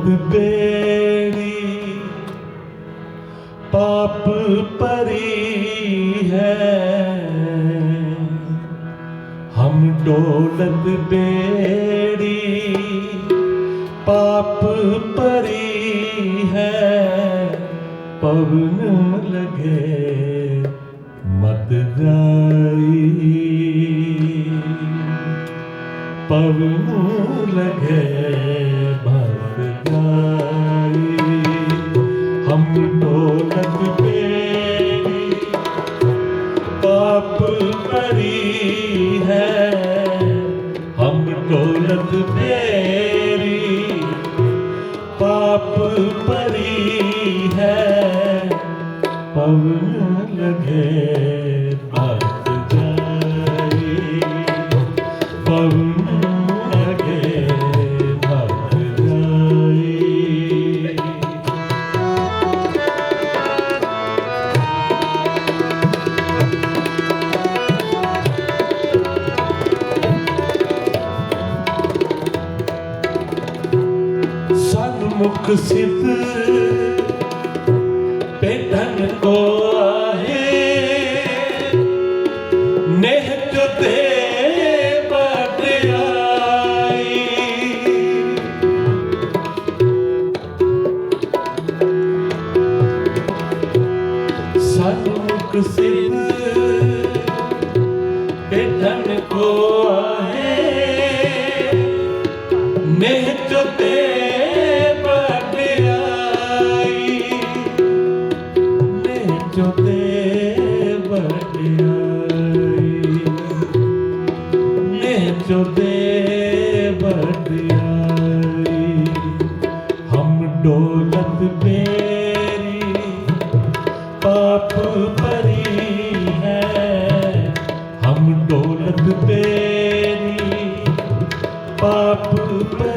बेड़ी पाप परी है हम डोलत बेड़ी पाप परी है पवन लगे मत जाई पवन लगे ਪਰੀ ਹੈ। ਪਵਨ ਮੁਖ ਸਿਧ ਪੈਠਨ ਕੋ नेह जो दे बड़ाई हम डोलत बेरी पाप परी है हम डोलत बेरी पाप परी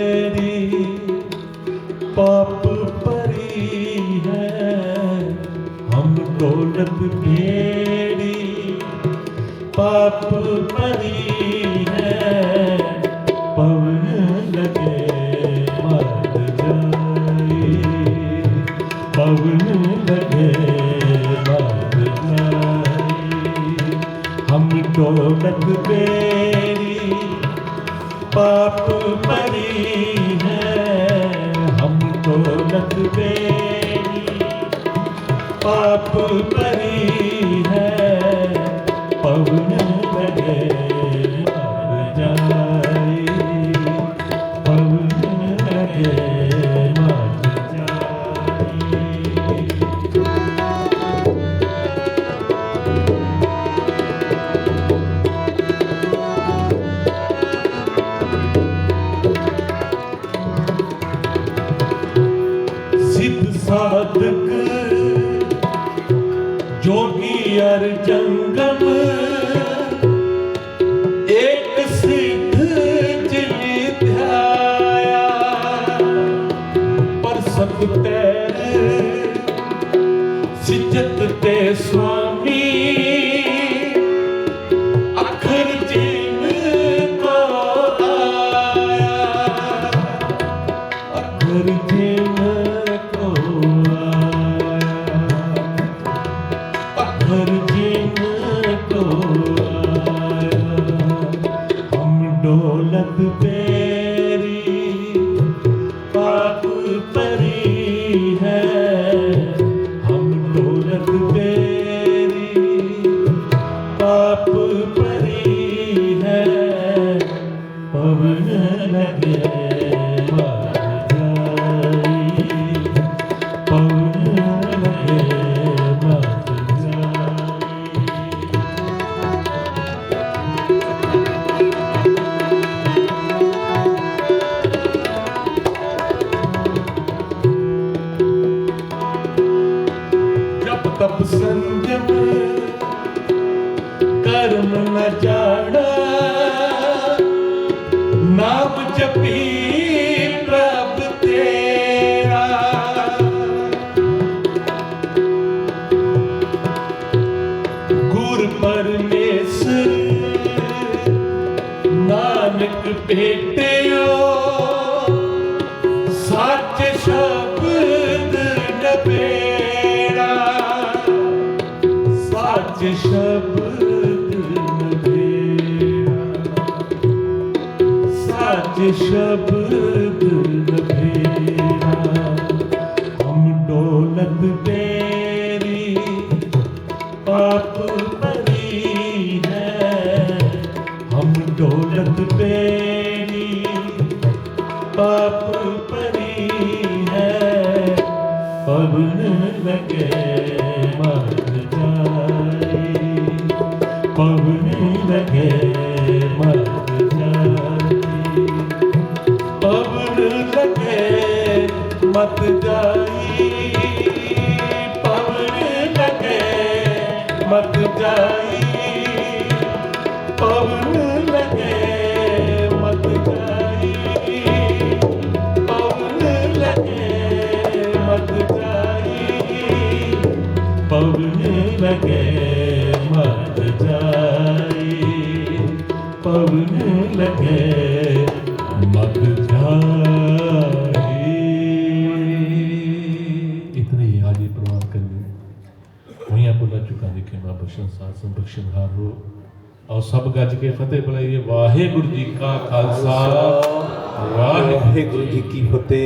पाप परी है हम डोलत बेरी पाप परी 때 the ਜਮ ਕਰਮ ਨ ਜਾਣਾ। ਨਾਮ ਜਪੀ ਪ੍ਰਭ ਤੇਰਾ। ਗੁਰ ਪਰਮੇਸ਼ਰ ਨਾਨਕ ਭੇਟੇ। ਸੱਚ ਸ਼ਬਦ ਨਵੇੜਾ ਸੱਚ ਸ਼ਬਦ ਨਵੇੜਾ ਹਮ ਡੋਲਤ ਤੇਰੀ ਪਾਪ ਪਵਨ ਲਗੇ ਮਨ ਜਾਏ ਪਵਨ ਲਗੇ ਮਨ ਜਾਏ ਪਵਨ ਲਗੇ ਮਤ ਜਾਈ ਪਵਨ ਲਗੇ ਮਤ ਜਾਈ पवन लगे मत जाई पवन लगे मत जाई इतने ही आज ये प्रमाण कर ਹੋਈਆਂ ਬੁਲਾ ਚੁੱਕਾ ਦੇਖੇ ਮਾਂ ਬਖਸ਼ਣ ਸਾਧ ਸੰਗ ਬਖਸ਼ਣ ਹਾਰੋ ਆਓ ਸਭ ਗੱਜ ਕੇ ਫਤਿਹ ਬੁਲਾਈਏ ਵਾਹਿਗੁਰੂ ਜੀ ਕਾ ਖਾਲਸਾ ਵਾਹਿਗੁਰੂ ਵਾਹਿਗੁਰੂ ਜੀ ਕੀ ਫਤਿਹ